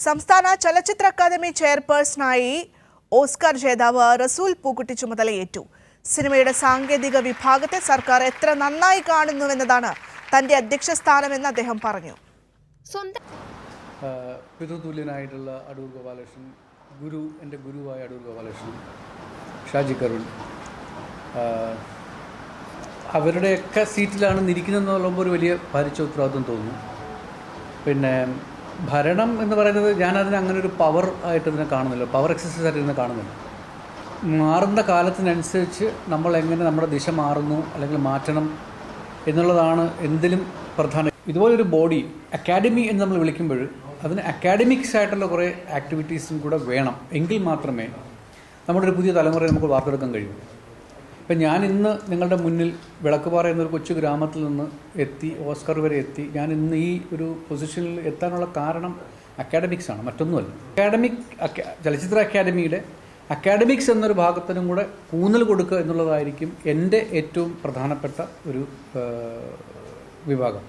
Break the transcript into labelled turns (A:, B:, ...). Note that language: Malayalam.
A: സംസ്ഥാന ചലച്ചിത്ര അക്കാദമി ചെയർപേഴ്സണായി ഓസ്കാർ ജേതാവ് റസൂൽ പൂക്കുട്ടി ചുമതലയേറ്റു. സിനിമയുടെ സാങ്കേതിക വിഭാഗത്തെ സർക്കാർ എത്ര നന്നായി കാണുന്നുവെന്നതാണ് തന്റെ അധ്യക്ഷ സ്ഥാനമെന്ന് അദ്ദേഹം പറഞ്ഞു.
B: സ്വന്തം
C: പിതൃതുല്യനായിട്ടുള്ള അടൂർ ഗോപാലകൃഷ്ണൻ ഗുരു എന്റെ ഗുരുവായ അടൂർ ഗോപാലകൃഷ്ണൻ ഷാജി കരുൺ അവരുടെയൊക്കെ സീറ്റിലാണ് ഇരിക്കുന്നതെന്ന് പറയുമ്പോൾ ഒരു വലിയ ഭാരിച്ച ഉത്തരവാദിത്വം തോന്നുന്നു. പിന്നെ ഭരണം എന്ന് പറയുന്നത് ഞാനതിന് അങ്ങനെ ഒരു പവർ ആയിട്ട് ഇതിനെ കാണുന്നില്ല. പവർ എക്സസൈസ് ആയിട്ട് ഇതിനെ കാണുന്നില്ല. മാറുന്ന കാലത്തിനനുസരിച്ച് നമ്മൾ എങ്ങനെ നമ്മുടെ ദിശ മാറുന്നു അല്ലെങ്കിൽ മാറ്റണം എന്നുള്ളതാണ് എന്തിലും പ്രധാനം. ഇതുപോലൊരു ബോഡി അക്കാഡമി എന്ന് നമ്മൾ വിളിക്കുമ്പോൾ അതിന് അക്കാഡമിക്സ് ആയിട്ടുള്ള കുറേ ആക്ടിവിറ്റീസും കൂടെ വേണം. എങ്കിൽ മാത്രമേ നമ്മുടെ ഒരു പുതിയ തലമുറയെ നമുക്ക് വാർത്തെടുക്കാൻ കഴിയൂ. ഇപ്പം ഞാൻ ഇന്ന് നിങ്ങളുടെ മുന്നിൽ വിളക്കുപാറ എന്നൊരു കൊച്ചു ഗ്രാമത്തിൽ നിന്ന് എത്തി ഓസ്കർ വരെ എത്തി. ഞാൻ ഇന്ന് ഈ ഒരു പൊസിഷനിൽ എത്താനുള്ള കാരണം അക്കാഡമിക്സ് ആണ് മറ്റൊന്നുമല്ല. അക്കാഡമിക് ചലച്ചിത്ര അക്കാഡമിയുടെ അക്കാഡമിക്സ് എന്നൊരു ഭാഗത്തിനും കൂടെ ഊന്നൽ കൊടുക്കുക എന്നുള്ളതായിരിക്കും എന്റെ ഏറ്റവും പ്രധാനപ്പെട്ട ഒരു വിഭാഗം.